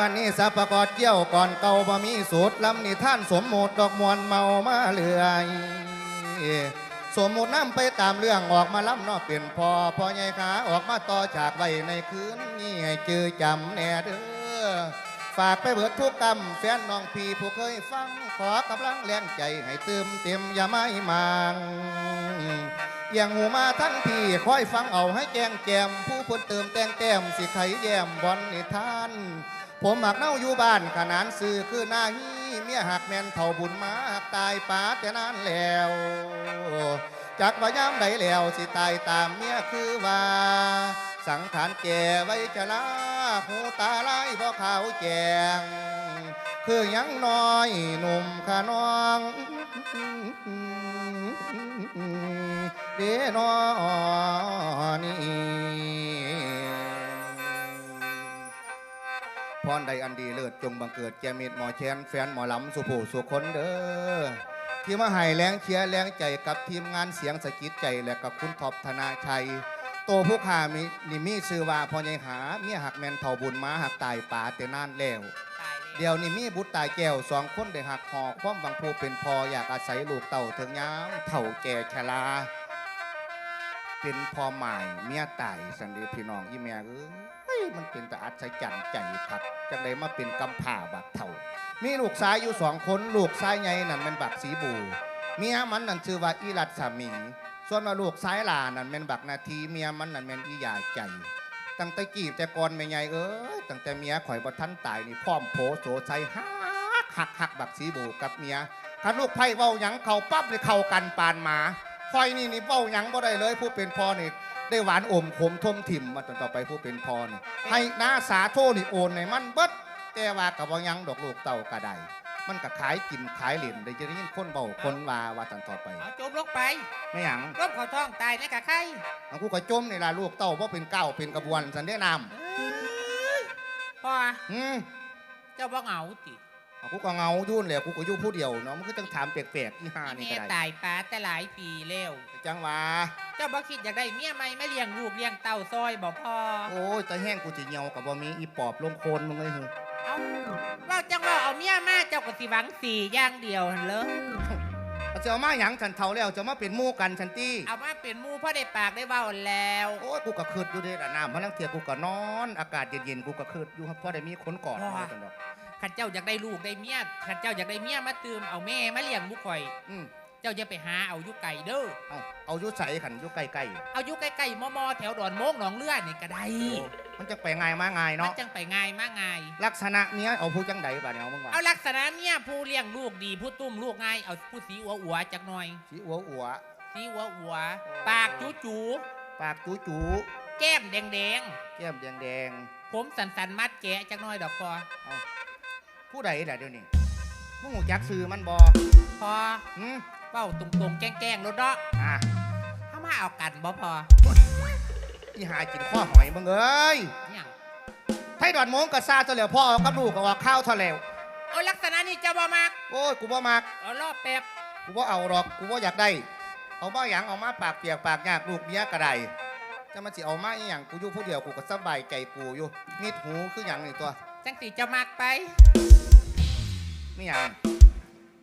วันนี้สัพพกอดเกี่ยวก่อนเก่าบ่มีสูตรลำนิท่านสมโมดดอกมวลเมามาเลื่อยสมมุติน้ำไปตามเรื่องออกมาล้ำนอกเป็นพอพอใหญ่ขาออกมาต่อจากไว้ในคืนนี้ให้จือจำแน่เด้อฝากไปเบิดทุกกรรมแฟนน้องพี่ผู้เคยฟังขอกำลังแรงใจให้เติมเต็มอย่าไม่มางอย่างหูมาทั้งพี่คอยฟังเอาให้แจงแจมผู้พิ่นเติมแต่งแต้มสิไขแยมบอนนิทาน ผมหักเน่าอยู่บ้านขนานสื่อคือหน้าฮีเมียหักแม่นเท่าบุญมาหักตายป้าแต่นานแล้วจากว่ายามใดแล้วสิตายตามเมียคือว่า สังขารแก่ไว้จะลาหูตาลายบ่ขาวแจงคือยังน้อยหนุ่มขาน้องเดนอนี่ พรใดอันดีเลิศจงบังเกิดแก่มิตรหมอแชนแฟนหมอลำสุผู้สุคนเด้อที่มาให้แรงเชียร์แรงใจกับทีมงานเสียงสะกิดใจและกับคุณท็อปธนาชัย โตผู้ขามีนี่มีชื่อว่าพ่อใหญ่หาเมียหักแมนเท่าบุญมาหักตายป่าแต่นานแล้วตายเลยเดี๋ยวนี้มีบุตรตายแก้วสองคนได้หักหอความบังผู้เป็นพออยากอาศัยลูกเต่าถึงยามเท่าแก่ชราเป็นพ่อหมายเมียตายสันเดีพี่น้องอีแม่เอ้ย มันเป็นแต่อัศจรรย์ใจครับจังไดมาเป็นกำผ่าบักเท่า มีลูกชายอยู่สองคนลูกชายใหญ่นั่นเป็นบักสีบูเมียมันนั่นชื่อว่าอีรัตสามี ส่วนว่าลูกซ้ายหลานนั่นเป็นบักนาทีเมียมันนั่นเป็นอียาใจตั้งแต่กีบแต่ก่อนไม่ใหญ่เอ้ยตั้งแต่เมียข่อยบ่ทันตายนี่พร้อมโผโสใส่ฮักหักหักบักสีบูกับเมียถ้าลูกไผ่เว้าหยังเข้าปั๊บเลยเข้ากันปานหมาคอยนี่นี่เว้าหยังบ่ได้เลยผู้เป็นพ่อนี่ ได้หวานอมขมทมถิ่มมาจนต่อไปผู้เป็นพ่อนี่ให้หน้าสาโทนี่โอนในมันเบิดแต่ว่ากับว่าหยังดอกลูกเต่ากระไดมันก็ขายกินขายเหรียญได้จะได้ยินคนเบาคนว่าว่าตันต่อไปเอาจมลงไปไม่หยังร่มเขาท้องตายในกะไข่อันกูก็จมนี่ล่ะลูกเต่าเพราะเป็นเก้าวเป็นกระบวนสันเดนามพ่ออืมเจ้าบ่เหงาติ เอากูก็เงายุ่นแหละกูก็อยู่ผู้เดียวเนาะมันก็ต้องถามแปลกๆที่ห้านี่แม่ก็ได้ตายป้าแต่หลายปีแล้วจังหวะเจ้าบ่คิดอยากได้เมียใหม่มาเลี้ยงลูกเลี้ยงเต่าซอยบ่พ่อโอ้ยตะแห้งกูสิเหี่ยวกับบ่มีอีปอบลงโคลนมึงเลยหึเอาว่าจังว่าเอาเมียมาเจ้าก็สิหวังสี่อย่างเดียวหั่นเลยเอาจะเอามาหยังฉันเท่าแล้วจะมาเป็นหมู่กันฉันตี้เอามาเป็นหมู่พ่อได้ปากได้เว้าแล้วโอ้ยกูก็คืดอยู่เด้ละน้ำพลังเทียกูก็นอน อากาศเย็นๆกูก็คืดอยู่ครับเพราะได้มีคนกอดมาจังดอก ขันเจ้าอยากได้ลูกได้เมียขันเจ้าอยากได้เมียมาตืมเอาแม่มาเลี้ยงบุข่อย อืมเจ้าอย่าไปหาเอาอยู่ไก่เด้อ เอาเอาอยู่ใส่ขันอยู่ใกล้เอาอยู่ใกล้ๆมอมอๆแถวดอนโมกหนองเลือดนี่ก็ได้ๆมันจะไปง่ายมาง่ายมันเนาะจังไปง่ายมากง่าย ลักษณะเนี้ยเอาผู้จังใดบ่เนี่ยเอามึงว่าเอาลักษณะเมียผู้เลี้ยงลูกดีผู้ตุ้มลูกง่ายเอาผู้สีอัวอัวๆจักหน่อย สีอัวอัวสีอัวอัวๆปากจูจูปากจูจูๆแก้มแดงแก้มแดงแดงๆผมสันสันๆมัดแกะจักหน่อยดอกพอๆ ผู้ใดล่ะเดี๋ยวนี้มึงหูจักซื้อมันบ่พอหืมเป้าตรงๆ แกล้งๆรถเนาะอะถ้ามาเอากันบ่พออีหากินข้อหอยมึงเอ้ยเนี่ยงไทยดอนโมงกับซาเฉลียวพ่อเอากับลูกก็ว่าข้าวเทะแล้วเอาลักษณะนี้เจ้าบ่มักโอ้ยกูบ่มักเอารอบแป๊บกูบ่เอาหรอกกูบ่อยากได้ เอามาหยังเอามาปากเปียกปากยากลูกเมียก็ได้จะมาสิเอามาอีหยังกูอยู่ผู้เดียวกูก็สบายใจกูอยู่มีดหูคือหยังนี่ตัว จังสีเจ้ามักไปมีหยัง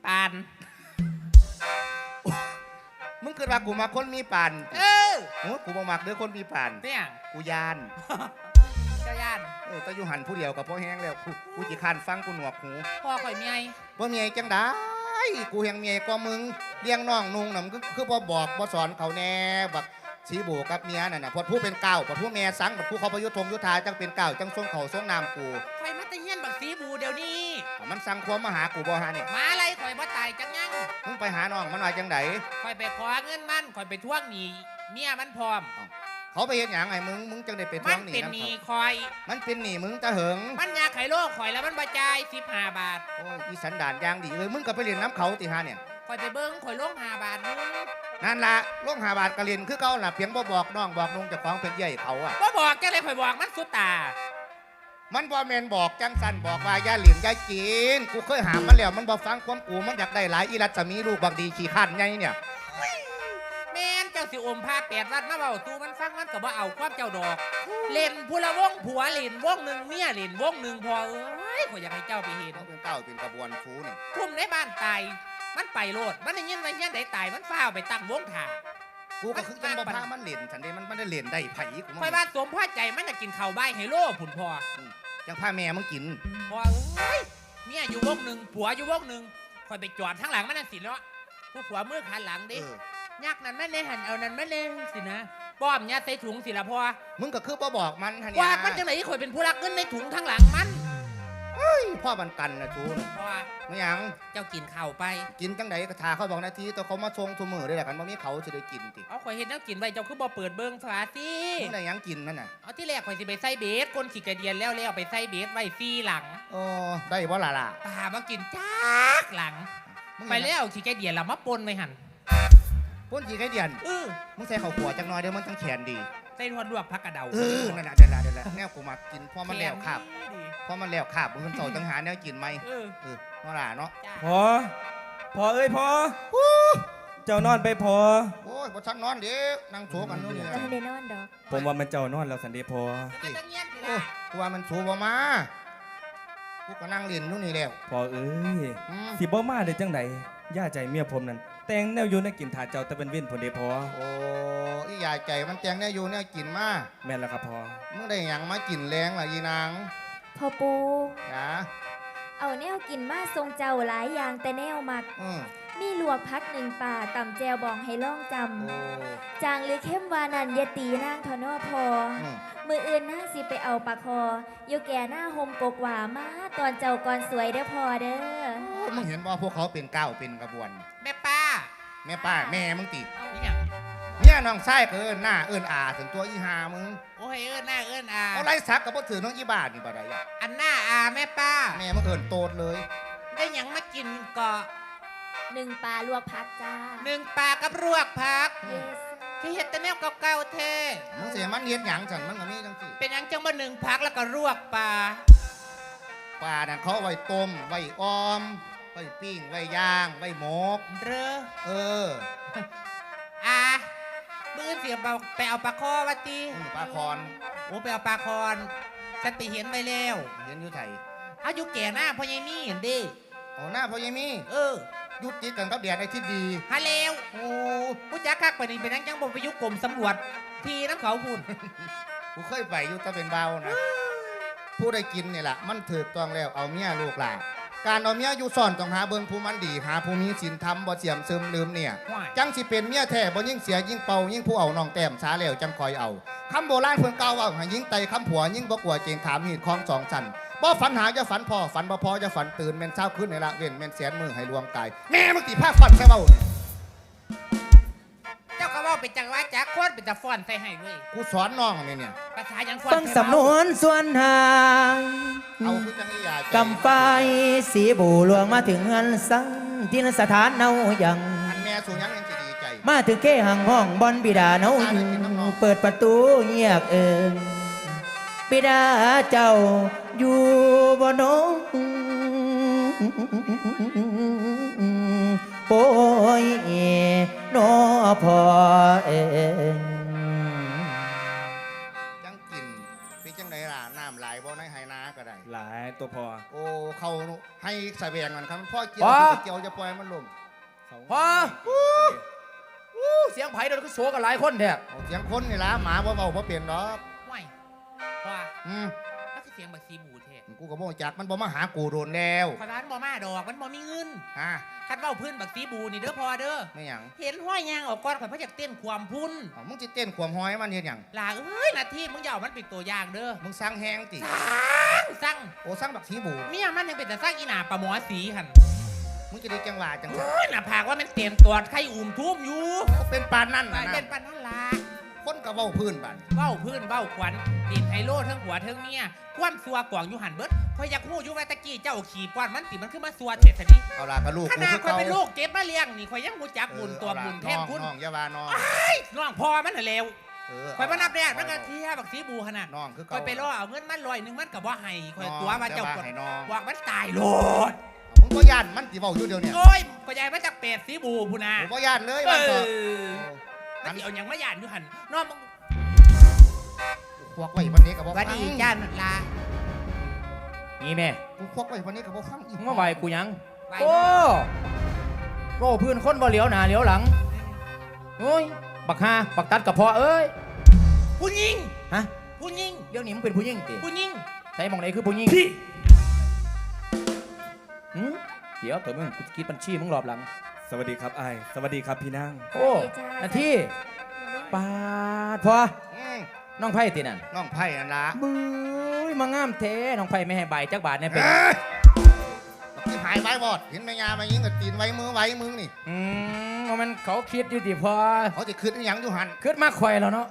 ปาน มึงคิดว่ากูมาคนมีปานเออโอ้ยกูบ่มักเด้อคนมีปานเนี่ยงกูยานเจ้าย่านเออแต่อยู่หันผู้เดียวกับพ่อแห้งแล้วกูกูจิคร้านฟังกูหนวกหูพ่อข่อยเมียว่าเมียจังได้กูแหงเมียก็มึงเลี้ยงน้องนุ่งน่ะมึงคือบ่บอกบ่สอนเขาแน่บักสีโบกับเมียนั่นน่ะพอผู้เป็นเก้าพอผู้แม่สังพอผู้เขาประยุทธ์ทงยุทธาจังเป็นเก้าจังทรงเขาทรงนามกูข่อยม มันสั่งความมาหากูบ่ฮะเนี่ยหมาอะไรข่อยบ่ตายจังยังมึงไปหาน้องมันว่าจังไดข่อยไปขอเงินมันข่อยไปทวงหนี้เมียมันพร้อม เขาไปเฮ็ดหยังไงมึงมึงจังได้ไปทมัวนงหนี้เป็นนำหนี้เขาข่อย มันเป็นหนี้มึงตะเหิงมันอยากไขโลกข่อยแล้วมันบ่จ่าย15บาทโอ้ยอีสันดานอย่างดีเลยมึงก็ไปเรียนน้ำเขาติฮะเนี่ยข่อยไปเบิ่งข่อยลง5บาทนึงนั่นละลงหาบาทกะเรียนคือเก่าล่ะเพียงบ่บอกน้องบอกนุ่งเจะของเป็นใหญ่เขาอะบ่บอกจังเลยข่อยบอกมันสุดตา มันบ่แมนบอกจังสันบอกว่าอย่าเหรียญอย่ากินกูเคยหามมันแล้วมันบ่ฟังความกูมันอยากได้หลายอีรัตสมีลูกบักดีขี้ขันไงเนี่ยแม่นเจ้าสิอมผ้าแปดวัดมาเบาตูมันฟังมันก็บ่เอาความเจ้าดอก เล่นผู้ละวงผัวเล่นวงหนึ่งเมียเล่นวงหนึ่งพอเอ้ข่อยอยากให้เจ้าไปเห็นเขาเป็นเก้าเป็นกระบวนฟูนี่ทุ่มในบ้านตายมันไปโลดมันได้ยินว่าเฮียนใดตายมันฟ้าวไปตั้งวงถ่า กูก็คือจังบ่พามันเล่นฉันเด้มันมันได้เล่นได้ไผกูข่อยว่าสมพ่อใจมันจะกินข้าวใบให้โลผุนพอจังพาแม่มึงกินพอเอ้ยเมียอยู่วงหนึ่งผัวอยู่วงหนึ่งข่อยไปจอดข้างหลังมันนั่นสิเนาะผู้ผัวมือขันหลังเอดิอยักนั้นแม่เลยหันเอานั้นแม่เลยสินะป้อมเนี่ยใส่ถุงสิละพอมึงก็คือบ่บอกมันฮะเนี่ว่ามันจังไหนข่อยเป็นผู้รักเงินในถุงข้างหลังมัน พ่อบันกันนะชูน่ะพอไม่หยังเจ้ากินข้าวไป กินจังไดก็ทาเขาบอกนาทีแต่เขามาชงทุมือได้แหละกันบ่มีเขาสิได้กินติเอาข่อยเห็นแล้วกินไว้เจ้าคือบ่เปิดเบิ่งฝาสิมึงได้หยังกินนั่นน่ะเอาที่แรกข่อยสิไปใส่เบสคนขี่กระเดียนแล้วแล้วไปใส่เบสไว้ซีหลังโอ้ได้บ่ล่ะล่ะตามากินจากหลัง มึงไปแล้วขี่กระเดียนแล้วมาปนไว้หั่นพ่นจีไก่เดียนเออมึงใส่ข้าวขัวจังน้อยเดี๋ยวมันทั้งแขนดี ใส่ทวนลวกผักกระเดาเออนั่นน่ะเดี๋ยวละเดี๋ยวละแนวกูมากินพอมันแล้วครับ ดี พอมันแล้วครับมึงเจ้าจังหาแนวกินไหมเออเออนั่นล่ะเนาะจ้าพอ พอเอ้ยพอ เจ้านอนไปพอ โอ้ยบ่ทันนอนเด็กนั่งโถกันนู่นนี่แล้วได้นอนดอกผมว่ามันเจ้านอนแล้วสันเดพอจะมาตั้งเงียบสิโอ้ล่ะยกูว่ามันโถบ่มากูก็นั่งเล่นนู่นนี่แล้วพอเอ้ยอืมสิบ่มาได้จังไดย่าใจเมียผมนั่นแต่งแนวอยู่ในกินถาเจ้าแต่เป็นเว้นผลเดพอ โอ้ยยายใจมันแจงเนี่ยอยู่เนี่ยกินมาแม่นแล้วครับพอมึงได้หยังมากินแรงล่ะยีนาง พ่อปู นะเอาแนวกินมาทรงเจ้าหลายอย่างแต่แนวมัก อืมมีลวกพักหนึ่งป่าต่ำแจวบองให้ล่องจโอ้ำ จางหรือเข้มวานันอยาตีนางทอนอพอ อืมมืออื่นนางสิไปเอาปลาคออยู่แก่หน้าโฮมกกหวามาตอนเจ้าก่อนสวยเด้อพอเด้อมึงเห็นว่าพวกเขาเป็นก้าวเป็นกระบวน แม่ป้าแม่ป้าแม่มึงติ นี่หยังเนี่ยน้องชายก็เอิ้นหน้าเอิ้นอาถึงตัวอีหามึง โอ้ยเอิ้นหน้าเอิ้นอาเอาไรสักกับบ่ถือน้องอีบาทนี่บ่ได้อะอันหน้าอาแม่ป้า แม่มึงเอิ้นโตดเลย ได้หยังมากินเกาะหนึ่งปลาลวกพักจ้าหนึ่งปลากับรวกผัก เยสที่เห็ดแต่แนวเก่าๆเท่มึงเสียมันเฮ็ดหยังจันมันก็มีจังสิเป็นหยังจังมาหนึ่งผักแล้วก็รวกปลาปลานั่นเขาเอาไว้ต้ม ไว้ออม ไว้ปิ้ง ไว้ย่าง ไว้หมกเด้อเออ อา มือเสียบเอาไปเอาปลาคอวะตีอืมปลาคอนโอ้ไปเอาปลาคอนฉันไปเห็นไว้แล้วเห็นอยู่ไทยอายุแก่หน้าพ่อใหญ่มีเห็นดิโอ้หน้าพ่อยังมีเออยุติดกันกับแดดไอ้ที่ดีฮัลโหลโอ้ผู้จักคักไปนี่เป็นหยังจังบ่ไปอยุกรมสำรวจทีน้ำเขาพุ่นกูเคยไปอยู่แตะเป็นเบานะ ผู้ได้กินนี่แหละมันถือต้องแล้วเอาเมียลูกหลาน การเอาเมียอยู่ซ่อนต้องหาเบิ่งผู้มันดี หาผู้มีศีลธรรมบ่เสียมซึมลืมเนี่ยว้ายจังสิเป็นเมียแท้บ่ยิ่งเสียยิ่งเป่ายิ่งผู้เอาน้องแต้มสาแล้วจังคอยเอาคำโบราณเพิ่นกล่าวว่าให้ยิ่งไตคำผัวยิ่งบ่กลัวเจงขามหีดคองสองชั้นบ่ฝันหาจะฝันพอฝันบ่พอจะฝันตื่นแม่นเช้าขึ้นในละเว้นแม่นแสนมือให้รวมกายแม่มึงติพาฝันใช่เว้าเนี่ย จังหวะจักโคตรเป็นตะฟ้อนใส่ให้เว้ยกูสอนน้องนี่เนี่ยภาษาหยังฟ้อนฟังสำนวนส่วนหางเอาคือจังอีหยาใจกำไฟสีบูหลวงมาถึงเงินสังที่นสถานเนายังอันแม่สูงยังยังสิดีใจมาถึงเก้หังห้องบอนบิดาเนาอยู่เปิดประตูเงียบเอิงบิดาเจ้าอยู่บ่น้อง พอเอิงจังกินเป็นจังไดล่ะน้ำไหลบ่ในไหนาก็ได้หลายตัวพอโอ้เขาให้ใส่แบงกันครับพ่อเกี่ยวพ่อเกี่ยวจะปล่อยมันลงพออู้เสียงไผ่เดี๋ยวก็โซกันหลายคนแท้เอาเสียงคนนี่ล่ะหมาบ่เบาบ่เปลี่ยนดอกว้ายว่าอืมมันคือ เสียงบักซีบูเท่กูก็บ่รู้จักมันบ่มาหากูโดนแล้วขอยร้านบ่มาดอกมันบ่มีเงินฮะคัดเว้าพื้นบักซีบูนี่เด้อพอเด้อไม่หยังเห็นห้อยยางออกก่อนข่อยพระอยากเต้นความพุ่นเอามึงสิเต้นความหอยมันเฮ็ดหยังลาเอ้ยนาทีมึงอย่าเอามันเป็นตัวอย่างเด้อมึงสร้างแฮงติสั่งโอ้สร้างบักสีบูเมียมันยังเป็นแต่สร้างอีหนาปลาหมอสีหันมึงจะได้จังหวะจังหวะโอ้ยหน้าผากว่ามันเต็มตัวไข่อุ่มทุ่มอยู่เป็นปานนั่นไปน่ะเป็นนะปันนั่นล่ะ คนก็เว้าพื้นบัดเบ้าพื้นเบ้าขวัญดินไฮโลเทั้งหัวเทั้งเมียคว่ำซัวกว่างอยู่หันเบิดคอยอยากหู้อยู่ว่าตะกี้เจ้าขี่ป้อนมันติมันขึ้นมาซัวเจ็ดสนิเอาล่ะก็ลูกขกูนาดคือคอยเก่าเป็นลูกเก็บมาเลี้ยงนี่คอยยังหูจักบุญตัวเออบุญเอาแทล่ะนคุณน้องๆอย่าว่าน้องน้องพอมันน่ะเลวเออคอยมานับแรกมันก็เที่ยบักสีบูขนาดน้องคือคเก่าอยไปล่อเอาเงินมันลอยหนึงมันกับว่าให้คอยตัวว่าเจ้าน้องกดให้น้องบอกมันตายโลดมึงบ่ย่านมันสิเว้าอยู่เดียวเนี่ยโอ้ยก็ยายมาจากเป็ดสีบูพูนาผมบ่ย่านเลยเอว่าต่ ออมันสิเอาอย่างมาหยานอยู่หันน้องมึงพวกไว้วันนี้ก็บ่หวัดดีฟังจ้าลามนี่แม่กูควักไว้วันนี้กับว่าฟังอีกมึงมาไหวกูหยัง ไหวโอ้โอ้พื้นคนบ่เหลียวหน้าเหลียวหลังโอ้ยบักฮาบักตัดกับพ่อเอ้ยผู้หญิงฮะผู้หญิงเดี๋ยวนี้มึงเป็นผู้หญิงติผู้หญิงใช่มองไหนคือผู้หญิงพี่หืมเดี๋ยวเถอะมึงกูจะคิดบัญชีมึงรอบหลัง สวัสดีครับไอายสวัสดีครับพี่นางโอ้นาทีปาดพ่ออืมน้องไผ่ตินั่นน้องไผ่อันละบุ้ยมางามเทน้องไผ่ไม่ให้ใบจักบาทเนี่ยเป็นเอ้ยที่หายไว้บอดเห็นแม่ยามายิงกับตีนไว้มือไว้มึงนี่ อืมว่ามันเขาคิดอยู่ดิพอเขาจะคืดอหยังอยู่หันคิดมาข่อยแล้วเนาะ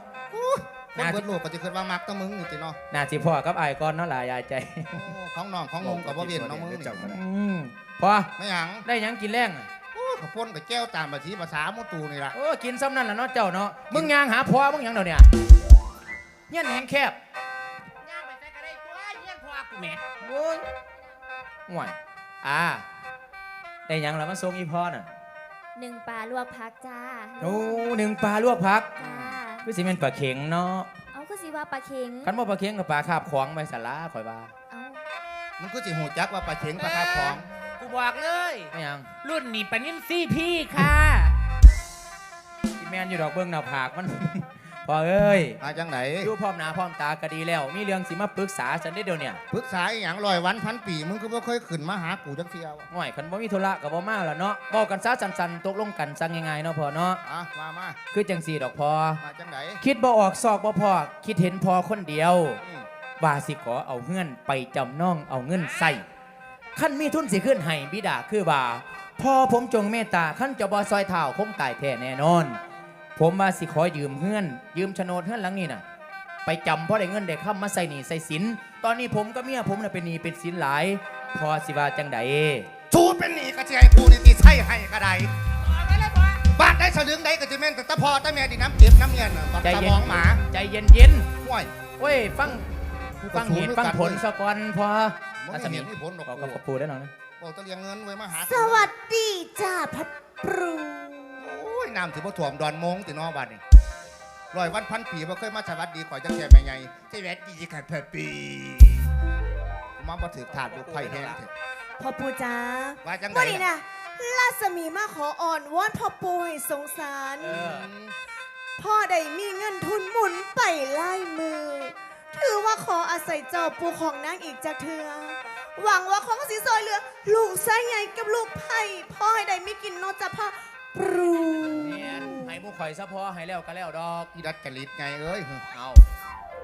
คนน่าเบิดโลกก็จะคืดว่ามักแตะมึงนี่ติเนาะน่าสิพ่อกับไอ้ายก่อนเนาะหลายยายใจโอ้ของน้องของนงกับว่าเวียนน้องมึงนี่อืมพอไม่หยังได้หยังกินแรงอะ โอ้ขาวป้นกับแก้วตามภาษีภาษามุตูนี่ละโอ้กินซ้ำนั่นแหละเนาะเจ้าเนาะมึงยางหาพ่อมึงหยังเดี๋ยวเนี่ยเงี้ยแหงแคบย่างไปใส่กระไดตัวเยี่ยนพ่อกูแหม่โอ้ยห่วยอ่าได้หยังแล้วมาส่งอีพ่อน่ะหนึ่งปลาลวกพักจ้าโอ้หนึ่งปลาลวกผักจ้า คือสิเป็นปลาเข็งเนาะเอาก็สิว่าปลาเค็งคันบ่ปลาเข็งกับปลาคาบของไปสาระข่อยว่าเอามันก็จะหูจักว่าปลาเข็งปลาคาบของกู บอกเลย ไม่หยังรุ่นนี้ปานินซี่พี่ค่ะที่แม่นอยู่ดอกเบิ้งหน้าผากมัน พอเอ้ยมาจังไหนอยู่พร้อมหน้าพร้อมตาก็ดีแล้ว มีเรื่องสิมาปรึกษาฉันได้เดี๋ยวเนี่ยปรึกษาอหย่างลอยวันพันปีมึงก็บ่เคยขึ้นมาหากูจักเที่ยวห่วยคันบ่มีธุระก็บ่มาแล้วเนาะบอกกันซะสันๆตกลงกันซะง่ายๆเนาะพ่อเนาะอะมามาคือจังสี่ดอกพอ มาจังไหนคิดบ่ออกซอกบ่พอคิดเห็นพอคนเดียวอืมว่าสิขอเอาเงินไปจำนองเอาเงินใส่ ขั้นมีทุนสิขึ้นให้บิดาคือว่าพอผมจงเมตตาขั้นจะบ่ซอยเท้าคงตายแท้แน่นอน ผมว่าสิขอยืมเงินยืมโฉนดเงินหลังนี้น่ะ ไปจำเพราะได้เงินได้ค้ำมาใส่หนี้ใส่สิน ตอนนี้ผมกับเมียผมน่ะเป็นหนี้เป็นสินหลาย พอสิว่าจังใดชูเป็นหนีกระเจียกูนี่ตีไส้ให้กระไดเอาไปเลยพ่อบาดได้สลึงได้ก็จะแม่นแต่ตะพอตะแม่ดิน้ำเก็บน้ำเงียนน่ะบักใจตะเย็มนองหมาใจเย็นเย็นห่วยๆเว้ยฟังฟังเหตุฟังผลสะก่อนพอ มันรัไม่ศมีเห็นมีผลหรอกขอกูกับปูได้หน่อยนะบอกตะเลียงเงินไว้มาหาสวัสดีจ้าพัดปรูโอ้ยน้ำถือว่าถ่วมดอนมงติเนอบัดนี่ลอยวันพันปีบ่เคยมาสวัสดีข่อยจังแก่แม่ไงสวัสดีค่ะพันปีกูมาบ่ถือถาดลูกไผ่แห้งเถอะพ่อปูจ้าว่าจังไดวันนี้นะลัสมีมาขออ่อนวอนพ่อปูให้สงสารเออพ่อได้มีเงินทุนหมุนไปไล่มือ ถือว่าขออาศัยเจ้าปูของนางอีกจากเธอ หวังว่าของสีซอยเหลือ ลูกไส้ใหญ่กับลูกไผ่พ่อให้ได้มีกินนอกจากพ่อปรูเนียนให้หมูข่อยซะพอให้แล้วก็แล้วดอกอีดัดกะลิดไงเอ้ยเอา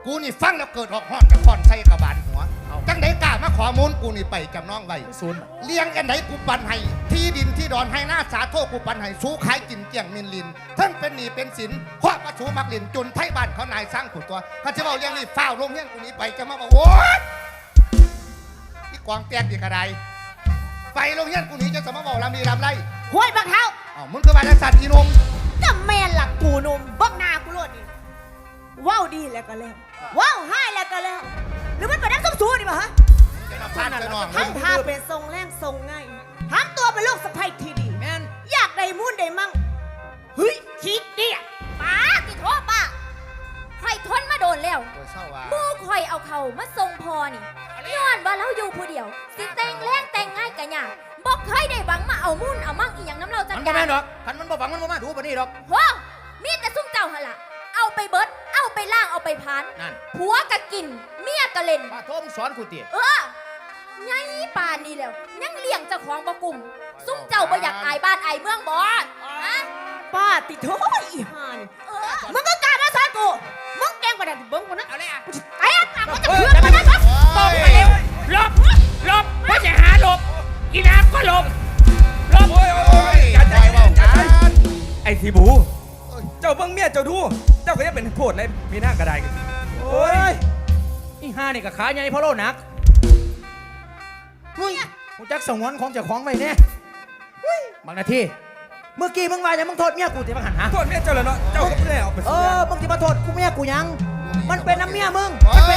กูนี่ฟังแล้วเกิดออกห้อนกับห้อนใส่กระบาลหัวเอาจังไดกล้ามาขอมูลกูนี่ไปจำนองไว้ศูนย์เลี้ยงกันไหนกูปันให้ ที่ดินที่ดอนให้หน้าสาโทกูปันให้สู้ขายกินเกี่ยงมินลินทั้งเป็นหนี้เป็นสินควักมาชูมักลินจนไทยบ้านเขานายสร้างขุนตัวเขาจะบอกเรื่องนี้ฝ้าวลงเฮียนกูนี้ไปจะมาบอกโอ๊ยที่ กวางแตกดีกระไดไปลงเฮียนกูนี้จะสมาบอกลำดีลำไรห้วยบักเท้าอ้าวมึงคือมาจากสัตว์อีนมกับแม่หลักกูหนุ่มบักหนากูโลดนี่ว้าวดีแล้วก็แล้วว้าวให้แล้วก็แล้ว หรือมันเป็นนักส้มสูนี่ปะฮะจะมาพาดจะนองทำท่าเป็นทรงแรงทรงง่ายทำตัวเป็นลูกสะใภ้ที่ดีแม่นอยากได้มุ่นได้มั่งเฮ้ยคิดเนี่ยป้าติโทษป้าข่อยทนมาโดนแล้วโดยเศร้าว่าหมู่ข่อยเอาเขามาส่งพอนี่ ย้อนว่าเราอยู่ผู้เดียว สิแต่งแรงแต่งง่ายกะหยังบอกเคยได้หวังมาเอามุ่นเอามั่งอีหยังน้ำเราจัมันกบ่อย่าแม่งนดอกคันมันบ่ฝังมันบ่มาดูปานนี้ดอกโหมีแต่ซุ่มเจ้าหนละเอาไปเบิด เอาไปล่างเอาไปพานนั่นผัวกะกิน เมียกะเล่นมาโทรมงสอนกูติเออไงป่านนี้แล้ว ยังเลี้ยงเจ้าของบ่กลุ่มซุ่มเจ้าบ่อยากอายบ้านอายเมืองบ่ฮะป้าติดโถอีห่านี่เออมึงก็กล้ามาสอนกูมึงแกล้งกว่านั้นเบิ้งกว่านั้นเอาเลยอะกูจะแตกปากกูจะเพื่อนกว่านั้น ครับตบมาเร็วหลบหลบไม่ใช่หาหลบอีน้ำก็หลบหลบโอ้ยโอ้ยใจเบากันไอ้ทีบู เจ้าเบิ่งเมียเจ้าดู เจ้าก็ยังเป็นโพดเลยมีหน้ากระไดกันโอ้ยอีห่านี่ก็ขาใหญ่เพราะโลหนักเฮ้ยกูจักสงวนของเจ้าของไว้แน่เฮ้ยบางนาทีเมื่อกี้มึงว่าหยังมึงโทษเมียกูติมาหันหาโทษเมียเจ้าแล้วเนาะ เจ้าก็ไม่ได้เอาไปเอสู้อมึงสิมาโทษกูเมียกูยัง มันเป็นน้ำเมียมึง โอ้ย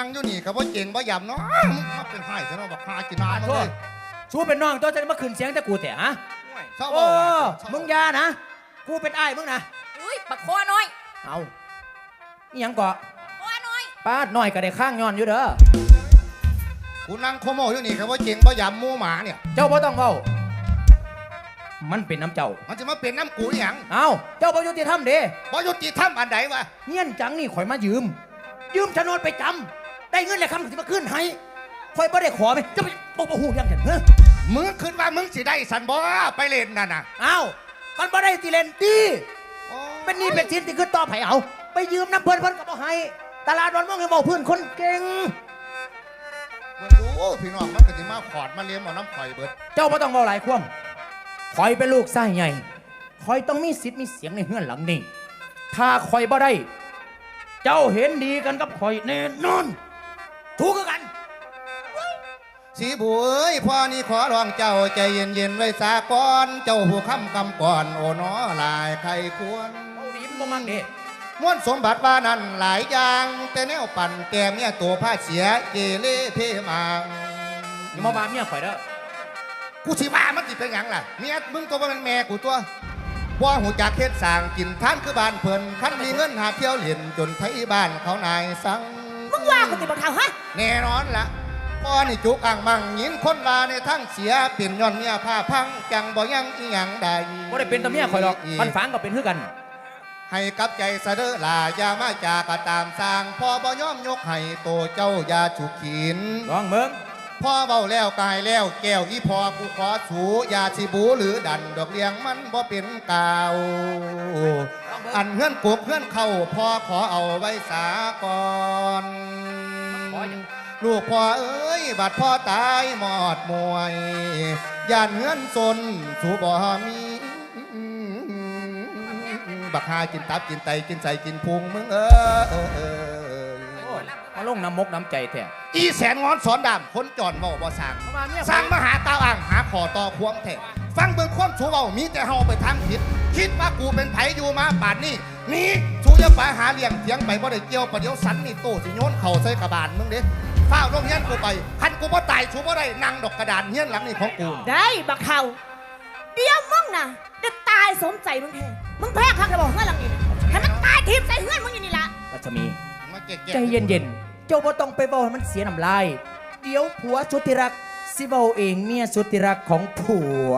นั่งอยู่นี่กับว่าเก่งว่ายำเนาะมึงมาเป็นไห้ซะเนาะบอกหากินขอน้ำมาโทเลษยสู้เป็นน้องตัวจะมาขึ้นเสียงแต่กูแต่ฮะชอบโอ้บอกว่ามึงอยานะ กูเป็นอ้ายมึงนะอุ้ยปักคอน้อย เอาอีหยังเกาะคอน้อยป้าดน้อยก็ได้ข้างย้อนอยู่เด้อกูนั่งโคโมอยู่นี่ครับว่าเจริงบ่ยำหมูหมาเนี่ย เจ้าบ่ต้องเว้ามันเป็นน้ำเจ้า มันจะมาเป็นน้ำกูอหย่างเอาเจ้าบ่ยุติธรรมเด้บ่ยุติธรรมอันใดวะเงี้ยนจังนี่ข่อยมายืม ยืมโฉนดไปจำ ได้เงินแล้วคำก็สิมาขึ้นให้ข่อยบ่ได้ขอไหมจะไปบ่บ่ฮู้ยังกันเฮ้อมึงขึ้นว่ามึงสิได้สันบ่ไปเล่นนั่นน่ะเอามันบ่ได้สิเล่นตีเป็นหนี่เป็นสินที่ขึ้นต่อไผเอา ไปยืมน้ำเพิ่นเพิ่นก็บ่ให้ตลาดวันมองให้บอกเพื่อนคนเก่งมึงรู้พี่น้องมันก็สิมาขอดมาเลี้ยงเอาน้ำข่อยเบิด เจ้าบ่ต้องเว้าหลายความข่อยเป็นลูกชายใหญ่ข่อยต้องมีสิทธิ์มีเสียงในเฮือนหลังนี้ ถ้าข่อยบ่ได้ เจ้าเห็นดีกันกับข่อยแน่นอน ถูกคือกัน สีบุยพ่อนี่ขอร้องเจ้าใจเย็นๆไว้สาก่อน เจ้าผู้คำกำก่อน โอ้หนอหลายใครควรเอาดีมบ่มังเด้ม้วนสมบัติว่านั้นหลายอย่าง แต่แนวปั่นแกมเนี่ยตัวผ้าเสียเกเรเทมังอย่ามาว่าเมียข่อยเด้อกูสิว่ามันสิเป็นหยังล่ะเมียมึงตัวเป็นแม่กูตัวว่าหูจักเฮ็ดสร้างกินท่านคือบ้านเพิ่นคันมีเงินหาเที่ยวเล่นจนไทบ้านเขานายสั่งมึ งว่ากูติบักเท่าฮะแน่นอนละพ่อนี่จุกอ่างบังยินคนว่าในทั้งเสียเปลี่ยนย้อนเมียผ้าพังจังบ่ยังอีหยังใดบ่ได้เป็นแตาเมียข่อยหรอกมันฝังก็เป็นคือกัน ให้กับใจสะเดอลาอย่ามาจากะตามสร้างพ่อบ่ยอมยกให้โตเจ้าอย่าฉุกขินลองเบิ่ง พ่อเบาแล้วกายแล้วแก้วอีพอกูขอสูยาสิบูหรือดันดอกเลี้ยงมันบ่เป็นกาวอันเฮื่อนกบเฮื่อนเข้าพ่อขอเอาไว้สาก่อนลูกพ่อเอ้ยบัดพ่อตายหมอดมวยย่านเฮือนซนสู่บ่มีบักหากินตับกินไตกินใสกินพุงมึงเอ้ย มาลงน้ำมกน้ำใจแท้อีแสนงอนสอนดำคนจอนเว้าบ่สร้างมาว่าเมียสร้างมาหาตาอ่างหาขอต่อควงแท้ฟังเบิ่งความสูเว้ามีแต่เฮาไปทางผิด คิดว่ากูเป็นไผอยู่มาป่านนี้หนี่สูจะไปหาเลี้ยงเถียงไปบ่ได้เกี่ยวประเดี๋ยวสันนี่โตสิโยนเข่าใส่กระบาลมึงเด้ฟ้าวลงเฮียนกูไปคันกูบ่ตายสูบ่ได้นั่งดอกกระดานเฮียนหลังนี่ของกูได้บักเท่าเดี๋ยวมึงน่ะจะตายสมใจมึงแท้มึงแพ้คักระบอกเงื่อนหลังนี้นะให้มันตายทิพย์ใส่เงื่อนมึงอยู่นี่ละรัชมีมาเก๊กๆใจเย็นๆ เจ้าบ่ต้องไปเว้าให้มันเสียน้ำลาย เดี๋ยวผัวสุดที่รักสิเว้าเองเมียสุดที่รักของผัว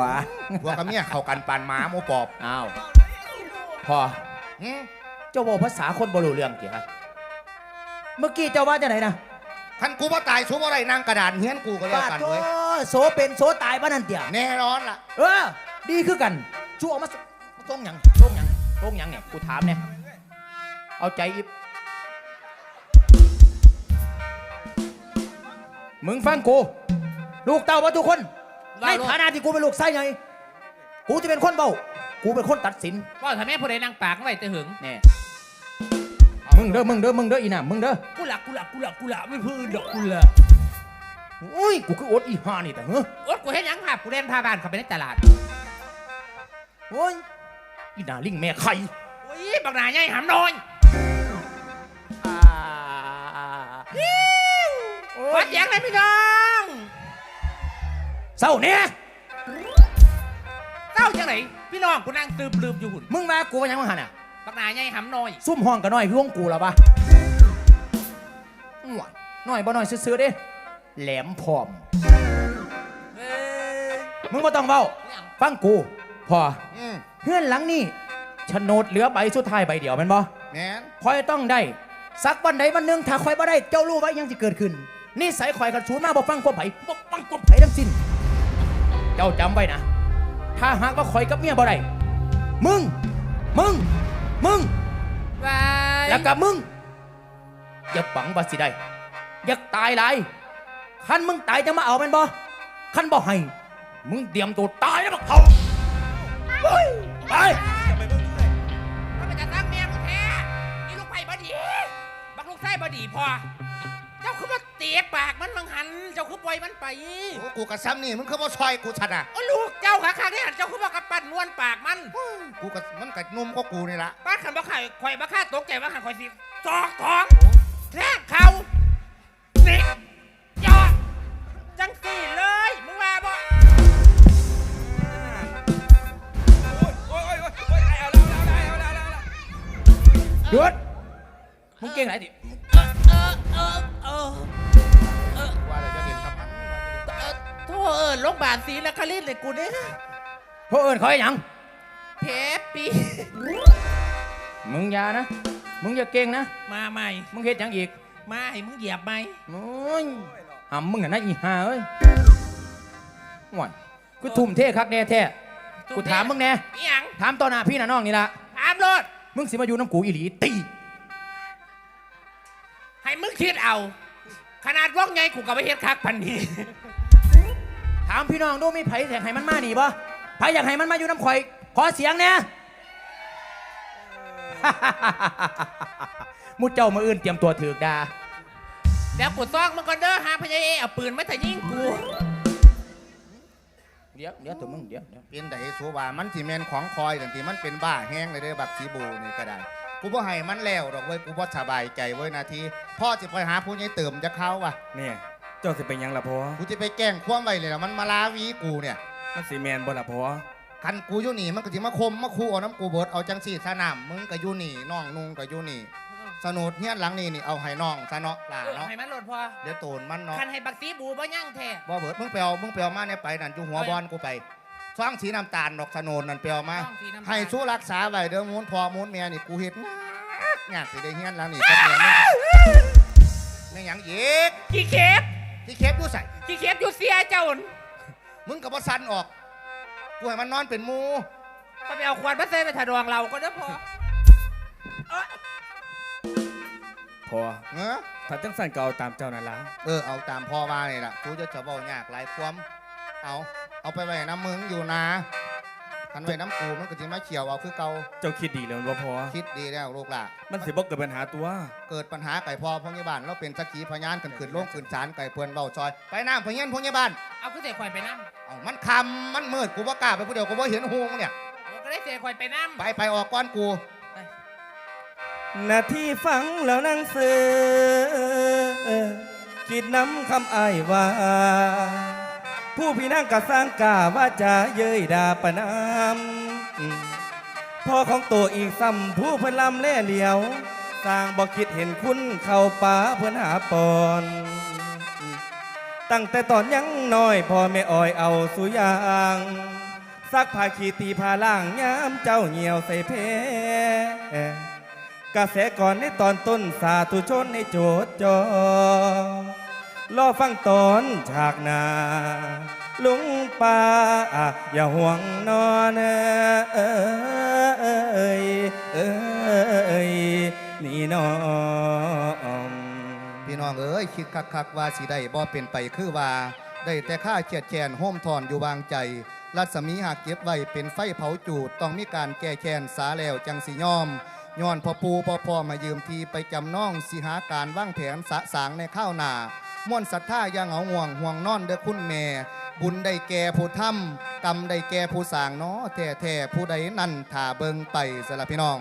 พวกกับเมียเข้ากันปานหมาหมูปอบอ้าวพอ หึเจ้าเว้าภาษาคนบ่รู้เรื่องกี่ฮะเมื่อกี้เจ้าว่าจังไหนนะคันกูบ่ตายสูบ่ได้นั่งกระดานเฮียนกูก็แล้วปาดกันโตเว้ยโสเป็นโสตายบ้านั่นเตี่ยแน่นอนล่ะ เออ ดีคือกันชั่วมาสมาส่งหยังส่งหยังส่งหยังเนี่ยกูถามเนี่ย เอาใจอิบ มึงฟังกู ลูกเต้าว่าทุกคน ในว่าลูก ฐานะที่กูเป็นลูกไส้ไงกูจะเป็นคนเบากูเป็นคนตัดสิน ว่าทำแม่ผู้ใดนางปากไว้แต่หึงแน่มึงเด้อ มึงเด้อ มึงเด้ออีน่ะมึงเด้อ กูหลักกูหลักกูหลักกูหลักไม่พื้นดอกกูหละโอ้ย กูคืออดอีห่านี่แต่เฮ้ออดกูเห็นยังภาพกูเล่นพาบ้านเข้าไปในตลาดโอ้ย อีน่าลิงแม่ไข่ โอ้ยบักหนาใหญ่หำน้อย ขอยเสียงเลยพี่น้องเศร้าเนี่ยเจ้าจังไหนพี่น้องกูนั่งตืมลืมอยู่หุ่นมึงมากูว่าหยังมึงหันอะบักหนาใหญ่หำน้อยซุ่มห้องกันหน่อยคือห้องกูแล้วปะอ้วหน่อยบ่หน่อยซื้อๆเด้แหลมพร้อมเอ้ยมึงบ่ต้องเบ้าเนี่ยฟังกูพออืมเฮือนหลังนี่โฉนดเหลือใบสุดท้ายใบเดียวแมันบ่แม่นคอยต้องได้สักวันใดวันหนึ่งถ้าคอยบ่ได้เจ้ารู้ไว้ยังสิเกิดขึ้น นี่ใส่คอยกันสูนมาบ่ฟังความไผบ่ฟังความไผทั้งสิ้น เจ้าจำไว้นะ ถ้าหากว่าคอยกับเมียบ่ได้มึง มึง มึงบายแล้วกับมึง อย่าบังว่าสิได้ อยากตายหลายคันมึงตายจะมาเอาแมันบ่คันบ่ให้ มึงเตรียมตัวตายแล้วบักเขาเฮ้ยไป มันเป็นจะตั้งเมียกูแท้นี่ลูกไผ่บดี บักลูกไส้บดีพอเจ้า คือว่าเตะปากมันมังหัน เจ้าคือปล่อยมันไปโอ้กูกระซ้ำนี่มึงคือบ่ซอยกูชนะโอ้ลูกเจ้าขาขาที่หันเจ้าคือว่ากระปั้นนวลปากมันกูกระมันกระนุ่มก็กูนี่ละป้าขันบ่ไข่ข่อยบ่ฆ่าตกใจว่าขันข่อยสิจอกท้องแทงเขาสิจอกจังสี่เลยมึงว่าบ่โอ้ยโอ้ยโอ้ยโอ้ยไอ้เอาแล้วหยุดมึงเก่งไหนดิ เออโรงพยาบาลศรีนครินทร์เลยกูเนี่ยพวกเอิญเขาให้หยังเพปปี้มึงอย่านะ มึงอย่าเก่งนะ มาใหม่ มึงเฮ็ดหยังอีกมาให้มึงเหยียบไหมโอ้ยหำมึงน่ะนะอีห่าเอ้ยห่วยกูทุ่มเทคักแน่แท้ กูถามมึงแน่ อีหยังถามต่อหน้าพี่น่ะน้องนี่ละถามรถมึงสิมาอยู่น้ำกูอีหลีตี ให้มึงคิดเอา ขนาดว่องไงกูกับไปเฮ็ดคักพันนี้ถามพี่น้องดูมีไผอยากให้มันมาหนีบ่ไผอยากให้มันมาอยู่น้ำข่อย ขอเสียงเนี่ยมุดเจ้ามาอื่นเตรียมตัวถือกดาเดี๋ยวกูซอกมึงก่อนเด้อหาพญาเอเอาปืนมาแต่ยิงกู เดี๋ยวเดี๋ยวตัวมึงเดี๋ยวเดี๋ยวเป็นไดสัวว่ามันสิแมนของคอยแต่ที่มันเป็นบ้าแห้งเลยเด้อบักสีบูนี่ก็ได้ กูบ่ให้มันแล้วดอกเว้ยกูบ่สบายใจเว้ยนาทีพ่อจะไปหาผู้ใหญ่เติมจะเข้าว่ะเนี่ย เจ้าสิเป็นหยังล่ะพ่อกูจะไปแกล้งคว่ำไว้เลยนะมันมาลาวีกูเนี่ย มันสิแมนบ่ล่ะพ่อคันกูอยู่นี่มันก็สิมาคมมาคู่เอาน้ำกูเบิดเอาจังสี่สนามมึงก็อยู่นี่น้องนุงก็อยู่นี่สนุดเฮียนหลังนี่นี่เอาให้น้องซะเนาะล่ะเออเนาะให้มันโหลดพอเดี๋ยวโตนมันเนาะคันให้บักซีบูบ่ยั่งแท้บ่เบิดมึงไปเอามึงไปเอามาเนี่ยไปนั่นอยู่หัวบอลกูไปซ่องสีน้ำตาลดอกสนุนนั่นไปเอามาต้องสีน้ำตาลให้สู้รักษาไว้เด้อมูนพอมูนเมียนี่กูเฮ็ดงากงากสิได้เฮียนหลังนี่กับเมียมึงไม่หยังอีกขี้เคฟ ที่เคฟอยู่ใส่ ขี้เคฟอยู่เสียเจ้ามึงกับว่าสันออก กูให้มันนอนเป็นหมูก็ไปเอาขวดมาใส่ไปถดวงเราก็ได้อพอพ่อเนอะถ้าจังสั่นก็เอาตามเจ้านั่นล่ะเออ เอาตามพ่อว่านี่ล่ะกูจะจะเว้ายากหลายความ เอา เอาไปไว้น้ำมึงอยู่นะ คันไว้น้ำกูมันก็สิมาเขียวเอาคือเก่าเจ้าคิดดีแล้วบ่พ่อคิดดีแล้วลูกหล่ะมันสิบ่เกิดปัญหาตัวเกิดปัญหาไก่พ่อพยาบาลเราเป็นสักขีพยานกันขึ้นโล่งขึ้นศาลไก่เพื่อนเบาซอย ไปน้ำพยันพยาบาลเอาคือเสียข่อยไปน้ำเอามันคำมันมืดกูว่ากล้าไปผู้เดียวกูว่าเห็นหูมึงเนี่ยเอาก็ได้เสียข่อยไปน้ำไปไปออกก้อนกูหน้าที่ฟังแล้วนั่งเสือคิดน้ำคำอ้ายว่า ผู้พี่นั่งกะสร้างกาว่าจะเย้ยดาปะนามพ่อของตัวอีกซ้ำผู้เพิ่อนลำแล่เหลียว สร้างบอกคิดเห็นคุณเข้าป่าเพิ่นหาปอน ตั้งแต่ตอนยังน้อยพ่อแม่อ้อยเอาสุยางซักผ้าขีตีผ้าล่างยามเจ้าเหี่ยวใส่เพกระแสก่อนในตอนต้นสาธุชนในโจทย์จอ รอฟังตอนฉากหนาลุงป่าอย่าห่วงนอนเอ้ยเอ้ยนี่น้องพี่น้องเอ้ยคิดคักๆว่าสิได้บ่เป็นไปคือว่า ได้แต่ข้าเจียดแจนโฮมทอนอยู่วางใจ รัศมีหากเก็บไว้เป็นไฟเผาจูด ต้องมีการแก้แค้นสาแล้วจังสิยอมย้อนพ่อปูพ่อพ่อมายืมทีไปจำน้องสิหาการว่างแผนสะสางในข้าวหนา ม่วนศรัทธาอยังเอาห่วงห่วงนอนเด้อคุณแม่ บุญได้แก่ผู้ทำกรรมได้แก่ผู้สร้างเนาะแท้แท้ๆผู้ใดนั่นถ่าเบิงไปสละพี่น้อง